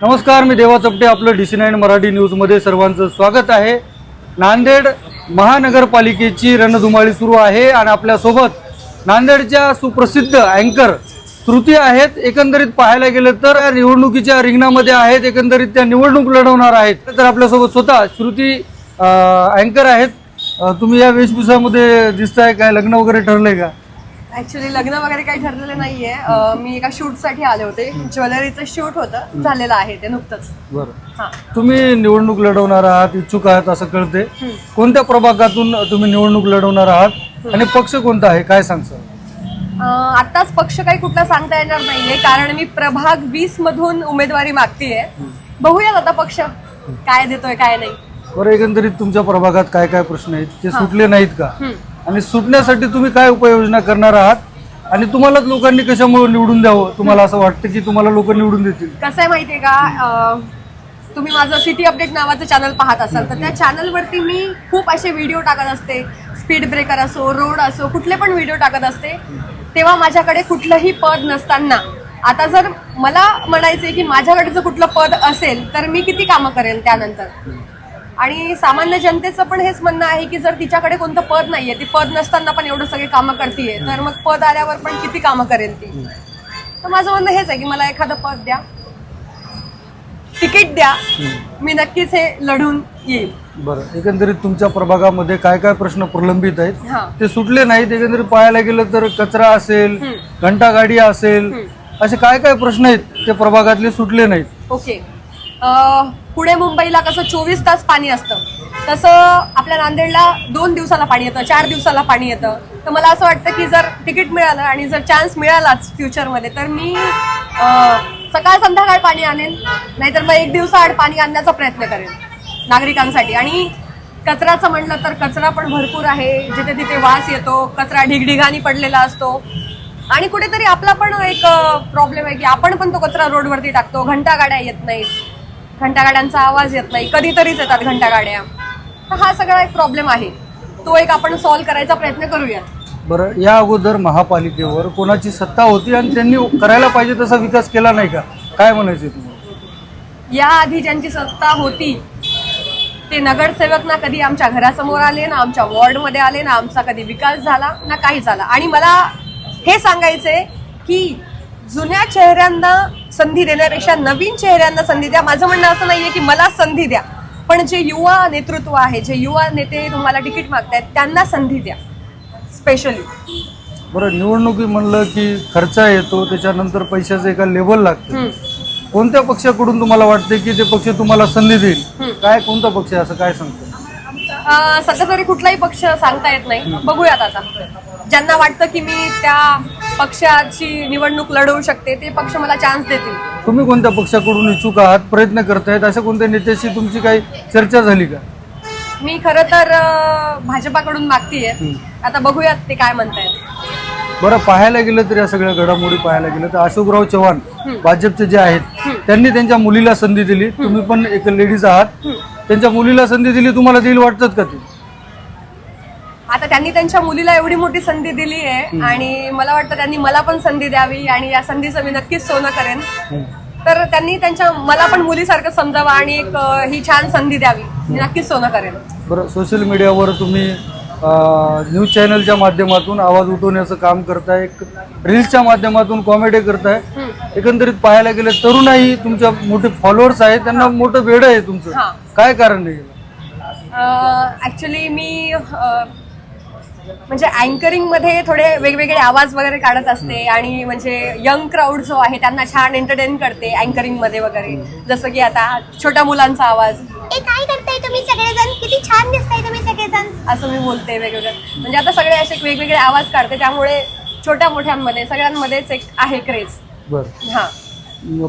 नमस्कार मी देवा चपटे आपलं डी सी नाईन मराठी न्यूजमध्ये सर्वांचं स्वागत आहे. नांदेड महानगरपालिकेची रणधुमाळी सुरू आहे आणि आपल्यासोबत नांदेडच्या सुप्रसिद्ध अँकर श्रुती आहेत. एकंदरीत पाहायला गेलं तर या निवडणुकीच्या रिंगणामध्ये आहेत. एकंदरीत त्या निवडणूक लढवणार आहेत. तर आपल्यासोबत स्वतः श्रुती अँकर आहेत. तुम्ही या वेशभूषामध्ये दिसताय काय लग्न वगैरे ठरलंय का? ऍक्च्युली लग्न वगैरे काही ठरलेलं नाहीये. अं, मी एका शूटसाठी आले होते. ज्वेलरीचं शूट होतं. झालेलं आहे ते नुकतंच. बरं. हा. तुम्ही निवडणूक लढवणार आहात इच्छुक आहात असं कळते कोणत्या प्रभागातून तुम्ही निवडणूक लढवणार आहात? आणि पक्ष कोणता आहे? काय सांगसाल अं, आत्ताच पक्ष काही कुठला सांगता येणार नाहीये. कारण मी प्रभाग वीस मधून उमेदवारी मागतीये. बघूयात आता पक्ष. काय देतोय काय नाही. बरं एकंदरीत तुमच्या प्रभागात काय काय प्रश्न आहेत? ते सुटले नाहीत का? हम्म. आणि सुटण्यासाठी तुम्ही काय उपाययोजना करणार आहात? आणि तुम्हालाच लोकांनी कशामुळे निवडून द्यावं? तुम्हाला असं वाटतं की तुम्हाला लोक निवडून देतील? कसं आहे माहितीये का? तुम्ही माझं सिटी अपडेट नावाचं चॅनल पाहत असाल तर त्या चॅनलवरती मी खूप असे व्हिडिओ टाकत असते. स्पीड ब्रेकर असो रोड असो कुठले पण व्हिडिओ टाकत असते. तेव्हा माझ्याकडे कुठलंही पद नसताना आता जर मला म्हणायचं की माझ्याकडे जर कुठलं पद असेल तर मी किती कामं करेल त्यानंतर? आणि सामान्य जनतेचं पण हेच म्हणणं आहे की जर तिच्याकडे कोणतं पद नाहीये ती पद नसताना पण एवढं सगळे कामं करतीये तर मग पद आल्यावर पण किती कामं करेल ती? तर माझं म्हणणं हेच आहे की मला एखादं पद द्या. तिकीट द्या. मी नक्कीच हे लढून येईल. बरं. एकंदरीत तुमच्या प्रभागामध्ये काय काय प्रश्न प्रलंबित आहेत? ते सुटले नाहीत. एकंदरीत पाहायला गेलं तर कचरा असेल घंटागाडी असेल असे काय काय प्रश्न आहेत? ते प्रभागातले सुटले नाहीत. ओके. पुणे मुंबईला कसं चोवीस तास पाणी असतं. तसं आपल्या नांदेडला दोन दिवसाला पाणी येतं चार दिवसाला पाणी येतं. तर मला असं वाटतं की जर तिकीट मिळालं आणि जर चान्स मिळालाच फ्युचरमध्ये तर मी सकाळ संध्याकाळ पाणी आणेन नाहीतर मग एक दिवसाआड पाणी आणण्याचा प्रयत्न करेन नागरिकांसाठी. आणि कचऱ्याचं म्हणलं तर कचरा पण भरपूर आहे जिथे तिथे वास येतो कचरा ढिगढिगाणी पडलेला असतो. आणि कुठेतरी आपला पण एक प्रॉब्लेम आहे की आपण पण तो कचरा रोडवरती टाकतो घंटा गाड्या येत नाहीत. घंटा गाड्यांचा आवाज येत नाही कधीतरीच येतात घंटा गाड्या तर हा सगळा एक प्रॉब्लेम आहे. तो एक आपण सॉल्व्ह करायचा प्रयत्न करूयात. बरं या अगोदर महापालिकेवर कोणाची सत्ता होती आणि त्यांनी करायला पाहिजे तसा विकास केला नाही का? काय म्हणायचे तुम्हाला? या आधी ज्यांची सत्ता होती ते नगरसेवक ना कधी आमच्या घरासमोर आले ना आमच्या वॉर्डमध्ये आले ना आमचा कधी विकास झाला ना काही झाला. आणि मला हे सांगायचंय की जुन्या चेहऱ्यांना संधी देण्यापेक्षा नवीन चेहऱ्यांना संधी द्या. माझं म्हणणं असं नाहीये की मला संधी द्या पण जे युवा नेतृत्व आहे जे युवा नेते तुम्हाला तिकीट मागतायत त्यांना संधी द्या स्पेशली बरं निवडणुकी म्हणलं की खर्च येतो त्याच्यानंतर पैशाचं एका लेवल लागतं. कोणत्या पक्षाकडून तुम्हाला वाटते की ते पक्ष तुम्हाला संधी देईल? काय कोणता पक्ष आहे असं काय सांगतो सध्या तरी कुठलाही पक्ष सांगता येत नाही. बघूयात आता. ज्यांना वाटतं की मी त्या पक्षाची निवडणूक लढवू शकते ते पक्ष मला चान्स देतील. तुम्ही कोणत्या पक्षाकडून इच्छुक आहात प्रयत्न करतायत? अशा कोणत्या नेत्याशी तुमची काही चर्चा झाली का? मी खरं तर अं, भाजपाकडून मागतीये. आता बघूयात ते काय म्हणतायत. बरं पाहायला गेलं तर या सगळ्या घडामोडी पाहायला गेलं तर अशोकराव चव्हाण भाजपचे जे आहेत त्यांनी त्यांच्या मुलीला संधी दिली. तुम्ही पण एक लेडीज आहात. त्यांच्या मुलीला संधी दिली तुम्हाला देईल वाटतात का ते? आता त्यांनी त्यांच्या मुलीला एवढी मोठी संधी दिली आहे आणि मला वाटतं त्यांनी मला पण संधी द्यावी आणि या संधीचं मी नक्कीच सोनं करेन. तर त्यांनी त्यांच्या मला पण मुलीसारखं समजावं आणि एक ही छान संधी द्यावी. मी नक्कीच सोनं करेन. बरं सोशल मीडियावर तुम्ही न्यूज चॅनलच्या माध्यमातून आवाज उठवण्याचं काम करताय एक रील्सच्या माध्यमातून कॉमेडी करताय. एकंदरीत पाहायला गेलं तरुणाई तुमच्या मोठे फॉलोअर्स आहेत त्यांना मोठं वेळ आहे तुमचं. काय कारण आहे ऍक्च्युली मी म्हणजे अँकरिंगमध्ये थोडे वेगवेगळे आवाज वगैरे काढत असते आणि म्हणजे यंग क्राऊड जो आहे त्यांना छान एंटरटेन करते अँकरिंगमध्ये वगैरे. जसं की आता छोट्या मुलांचा आवाज. ए काय करताय तुम्ही सगळेजण? किती छान दिसताय तुम्ही सगळेजण. असं मी बोलते वेगवेगळं. म्हणजे आता सगळे असे वेगवेगळे आवाज काढते त्यामुळे छोट्या मोठ्यांमध्ये सगळ्यांमध्येच एक आहे क्रेज बरं. हा.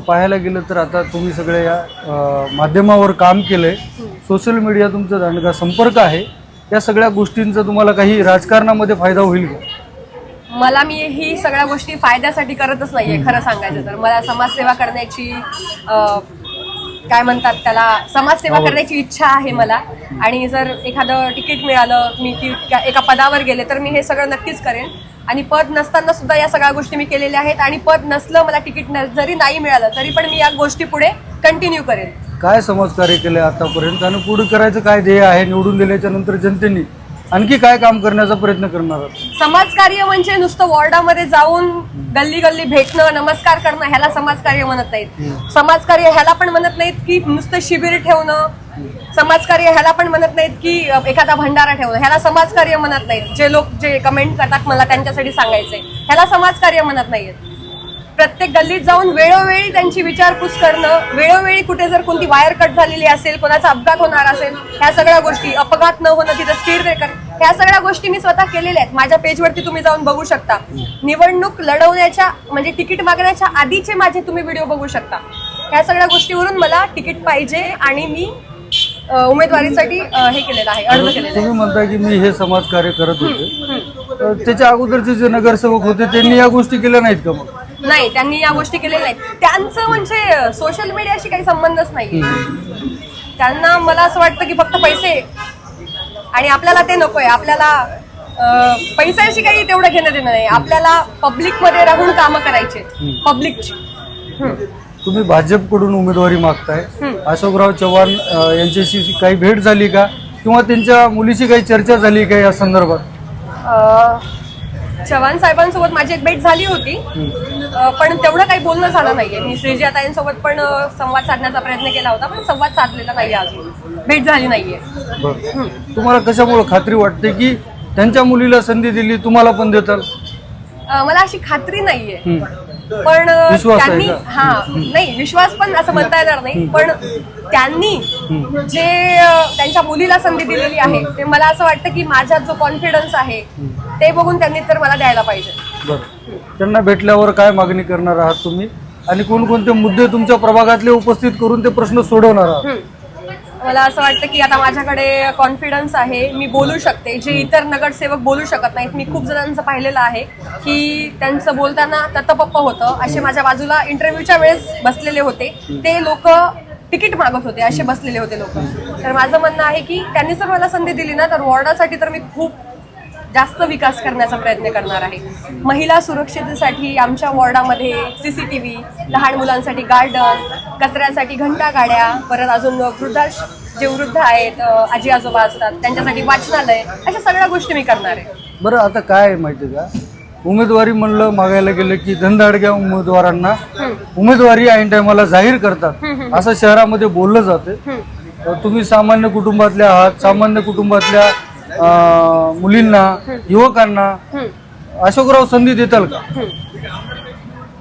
पाहायला गेलं तर आता तुम्ही सगळ्या या अं, माध्यमावर काम केलंय. सोशल मीडिया तुमचा दांडगा संपर्क आहे. या सगळ्या गोष्टींचा तुम्हाला काही राजकारणामध्ये फायदा होईल का? मला मी ही सगळ्या गोष्टी फायद्यासाठी करतच नाहीये खरं सांगायचं तर. मला समाजसेवा करण्याची अं, काय म्हणतात त्याला समाजसेवा करण्याची इच्छा आहे मला. आणि जर एखादं तिकीट मिळालं मी की का- एका पदावर गेले तर मी हे सगळं नक्कीच करेन. आणि पद नसताना सुद्धा या सगळ्या गोष्टी मी केलेल्या आहेत. आणि पद नसलं मला तिकीट न- जरी नाही मिळालं तरी पण मी या गोष्टी पुढे कंटिन्यू करेन. काय समाजकार्य केले आतापर्यंत? आणि पुढे करायचं काय ध्येय आहे? निवडून दिल्याच्या नंतर जनतेने आणखी काय काम करण्याचा प्रयत्न करणार आहात? समाजकार्य म्हणजे नुसतं वॉर्डामध्ये जाऊन गल्ली गल्ली भेटणं नमस्कार करणं ह्याला समाजकार्य म्हणत नाहीत. समाजकार्य ह्याला पण म्हणत नाहीत की नुसतं शिबिर ठेवणं. समाजकार्य ह्याला पण म्हणत नाहीत की अ, एखादा भंडारा ठेवणं. ह्याला समाजकार्य म्हणत नाहीत. जे लोक जे कमेंट करतात मला त्यांच्यासाठी सांगायचंय. ह्याला समाजकार्य म्हणत नाहीत प्रत्येक गल्लीत जाऊन वेळोवेळी त्यांची विचारपूस करणं वेळोवेळी कुठे जर कोणती वायर कट झालेली असेल कोणाचा अपघात होणार असेल ह्या सगळ्या गोष्टी अपघात न होणं तिथं ब्रेकर ह्या सगळ्या गोष्टी मी स्वतः केलेल्या आहेत. माझ्या पेजवरती तुम्ही जाऊन बघू शकता. निवडणूक लढवण्याच्या म्हणजे तिकीट मागण्याच्या आधीचे माझे तुम्ही व्हिडिओ बघू शकता. ह्या सगळ्या गोष्टीवरून मला तिकीट पाहिजे आणि मी उमेदवारीसाठी हे केलेलं आहे अर्ज केलेला तुम्ही म्हणता की मी हे समाजकार्य करत होते. त्याच्या अगोदरचे जे नगरसेवक होते त्यांनी या गोष्टी केल्या नाहीत का मग? नाही त्यांनी या गोष्टी केलेल्या नाहीत त्यांचं म्हणजे सोशल मीडियाशी काही संबंधच नाही त्यांना मला असं वाटतं की फक्त पैसे आणि आपल्याला ते नकोय. आपल्याला पैशाशी काही तेवढं घेणं देणं नाही. आपल्याला पब्लिकमध्ये राहून कामं करायचे पब्लिकची तुम्ही भाजपकडून उमेदवारी मागताय. अशोकराव चव्हाण यांच्याशी काही भेट झाली का? किंवा त्यांच्या मुलीशी काही चर्चा झाली का या संदर्भात? चव्हाण साहेबांसोबत माझी एक भेट झाली होती. पण तेवढं काही बोलणं झालं नाहीये. मी श्रीजाताईंसोबत पण अं, संवाद साधण्याचा प्रयत्न केला होता पण संवाद साधलेला नाहीये अजून. भेट झाली नाहीये. तुम्हाला कशामुळे खात्री वाटते की त्यांच्या मुलीला संधी दिली तुम्हाला पण देताल अं, मला अशी खात्री नाहीये. पण त्यांनी? हा नाही विश्वास पण असं म्हणता येणार नाही. पण त्यांनी जे त्यांच्या मुलीला संधी दिलेली आहे ते मला असं वाटतं की माझ्यात जो कॉन्फिडन्स आहे ते बघून त्यांनी तर मला द्यायला पाहिजे. त्यांना भेटल्यावर काय मागणी करणार आहात तुम्ही? आणि कोणकोणते मुद्दे तुमच्या प्रभागातले उपस्थित करून ते प्रश्न सोडवणार आहात. मला असं वाटतं की आता माझ्याकडे कॉन्फिडन्स आहे मी बोलू शकते. जे इतर नगरसेवक बोलू शकत नाहीत. मी खूप जणांचं पाहिलेलं आहे की त्यांचं बोलताना तत्तपप्प होतं. असे माझ्या बाजूला इंटरव्ह्यूच्या वेळेस बसलेले होते. ते लोक तिकीट मागत होते. असे बसलेले होते लोक. तर माझं म्हणणं आहे की त्यांनी जर मला संधी दिली ना तर वॉर्डासाठी तर मी खूप जास्त विकास करण्याचा प्रयत्न करणार आहे. महिला सुरक्षिततेसाठी आमच्या वॉर्डामध्ये सीसीटीव्ही लहान मुलांसाठी गार्डन कचऱ्यासाठी घंटा गाड्या परत अजून वृद्धाश जे वृद्ध आहेत आजी आजोबा असतात त्यांच्यासाठी वाचनालय अशा सगळ्या गोष्टी मी करणार आहे. बरं आता काय माहिती का? उमेदवारी म्हणलं मागायला गेलं की धनदाडग्या उमेदवारांना उमेदवारी ऐन टायमाला जाहीर करतात. असं शहरामध्ये बोललं जाते. तुम्ही सामान्य कुटुंबातल्या आहात सामान्य कुटुंबातल्या अं, मुलींना युवकांना अशोकराव संधी देताल का?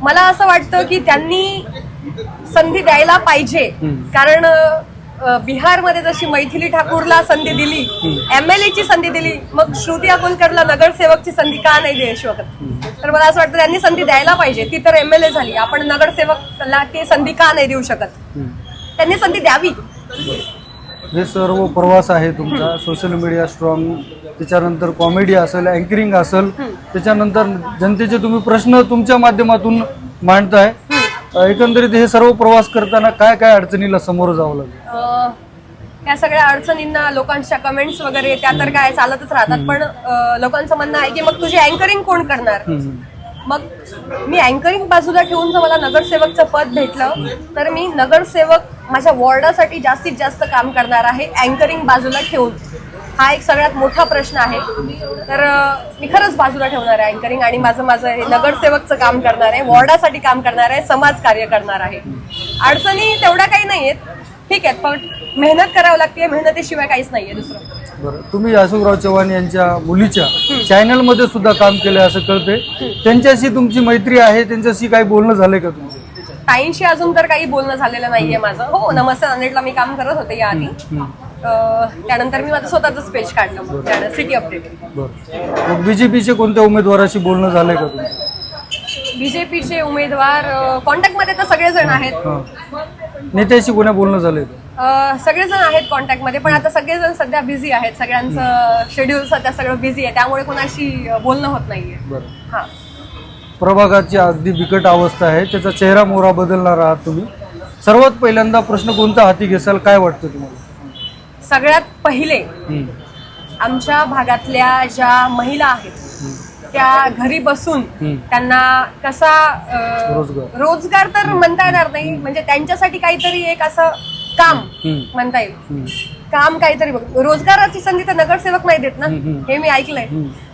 मला असं वाटतं की त्यांनी संधी द्यायला पाहिजे. कारण अ, बिहारमध्ये जशी मैथिली ठाकूरला संधी दिली एम एल ची संधी दिली मग श्रुती अकोलकरला नगरसेवकची संधी का नाही देऊ शकत तर मला असं वाटतं त्यांनी संधी द्यायला पाहिजे. ती तर एम एल ए झाली. आपण नगरसेवकला ती संधी का नाही देऊ शकत? त्यांनी संधी द्यावी. हे सर्व प्रवास आहे तुमचा सोशल मीडिया स्ट्रॉंग त्याच्यानंतर कॉमेडी असेल अँकरिंग असेल त्याच्यानंतर जनतेचे तुम्ही प्रश्न तुमच्या माध्यमातून मांडताय. एकंदरीत हे सर्व प्रवास करताना काय काय अडचणीला समोर जावं लागेल? त्या सगळ्या अडचणींना लोकांच्या कमेंट्स वगैरे त्या तर काय चालतच राहतात पण लोकांचं म्हणणं आहे की मग तुझी अँकरिंग कोण करणार. मग मी अँकरिंग बाजूला ठेवून जर मला नगरसेवकचं पद भेटलं तर मी नगरसेवक माझ्या वॉर्डासाठी जास्तीत जास्त काम करणार आहे अँकरिंग बाजूला ठेवून. हा एक सगळ्यात मोठा प्रश्न आहे. तर मी खरंच बाजूला ठेवणार आहे अँकरिंग आणि माझं माझं हे नगरसेवकचं काम करणार आहे वॉर्डासाठी काम करणार आहे समाज कार्य करणार आहे. अडचणी तेवढ्या काही नाही आहेत ठीक आहेत पण मेहनत करावं लागते मेहनतीशिवाय काहीच नाही आहे दुसरं. बरं. तुम्ही अशोकराव चव्हाण यांच्या मुलीच्या चॅनलमध्ये सुद्धा काम केलंय असं कळतंय. त्यांच्याशी तुमची मैत्री आहे त्यांच्याशी काही बोलणं झालंय का तुमचं? ताईंशी अजून तर काही बोलणं झालेलं नाहीये माझं. हो नमस्ते नांदेडला मी काम करत होते याआधी अं, त्यानंतर मी माझं स्वतःच पेज काढलं. सिटी अपडेट बरं. मग बीजेपीचे कोणत्या उमेदवाराशी बोलणं झालंय का तुमचं? बीजेपीचे उमेदवार कॉन्टॅक्टमध्ये तर सगळेजण आहेत. नेत्याशी कोणा बोलणं झालंय अं, सगळेजण आहेत कॉन्टॅक्टमध्ये पण आता सगळेजण सध्या बिझी आहेत. सगळ्यांचं शेड्यूल सध्या सगळं बिझी आहे. त्यामुळे कोणाशी अं, बोलणं होत नाहीये. बरं. हा. प्रभागाची अगदी बिकट अवस्था आहे. त्याचा चेहरा मोहरा बदलणार आहात तुम्ही. सर्वात पहिल्यांदा प्रश्न कोणता हाती घेसाल? काय वाटतं तुम्हाला? सगळ्यात पहिले. आमच्या भागातल्या ज्या महिला आहेत त्या घरी बसून. त्यांना कसा रोजगार. रोजगार तर म्हणता येणार नाही म्हणजे त्यांच्यासाठी काहीतरी एक असं काम. म्हणता येईल. काम काहीतरी बघ रोजगाराची संधी तर नगरसेवक नाही देत ना. हे मी ऐकलंय.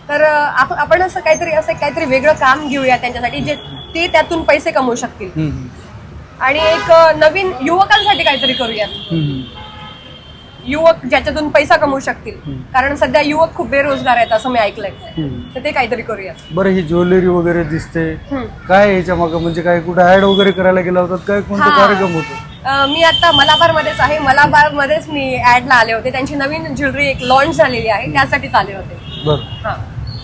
तर आपण असं काहीतरी असं काहीतरी वेगळं काम घेऊया त्यांच्यासाठी जे ते त्यातून पैसे कमवू शकतील. आणि एक नवीन युवकांसाठी काहीतरी करूयात हम्म. युवक ज्याच्यातून पैसा कमवू शकतील. कारण सध्या युवक खूप बेरोजगार आहेत असं मी ऐकलंय. तर ते काहीतरी करूयात. बरं ही ज्वेलरी वगैरे दिसते. काय याच्या मागं? म्हणजे काय कुठं ऍड वगैरे करायला गेला होता? काय कोणता. कार्यक्रम होतो? मी आता मलाबार मध्येच आहे. मलाबार मध्येच मी ऍडला आले होते. त्यांची नवीन ज्वेलरी एक लॉन्च झालेली आहे. त्यासाठीच आले होते. बरं.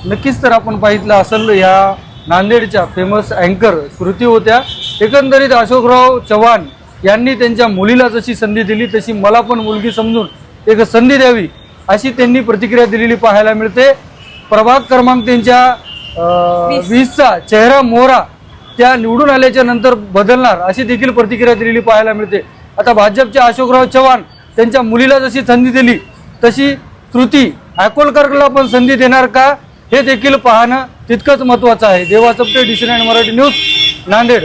नक्कीच तर आपण पाहितलं असेल या नांदेडच्या फेमस अँकर श्रुती होत्या एकंदरीत अशोकराव चव्हाण यांनी त्यांच्या मुलीला जशी संधी दिली तशी मला पण मुलगी समजून एक संधी द्यावी अशी त्यांनी प्रतिक्रिया दिलेली पाहायला मिळते. प्रभाग क्रमांक त्यांच्या. वीसचा चेहरा मोहरा त्या निवडून आल्याच्यानंतर बदलणार अशी देखील प्रतिक्रिया दिलेली पाहायला मिळते. आता भाजपचे अशोकराव चव्हाण त्यांच्या मुलीला जशी संधी दिली तशी श्रुती अकोलकरला पण संधी देणार का? हे देखील पाहणं तितकंच महत्वाचं आहे. Deva Chapte D C nine Marathi news Nanded.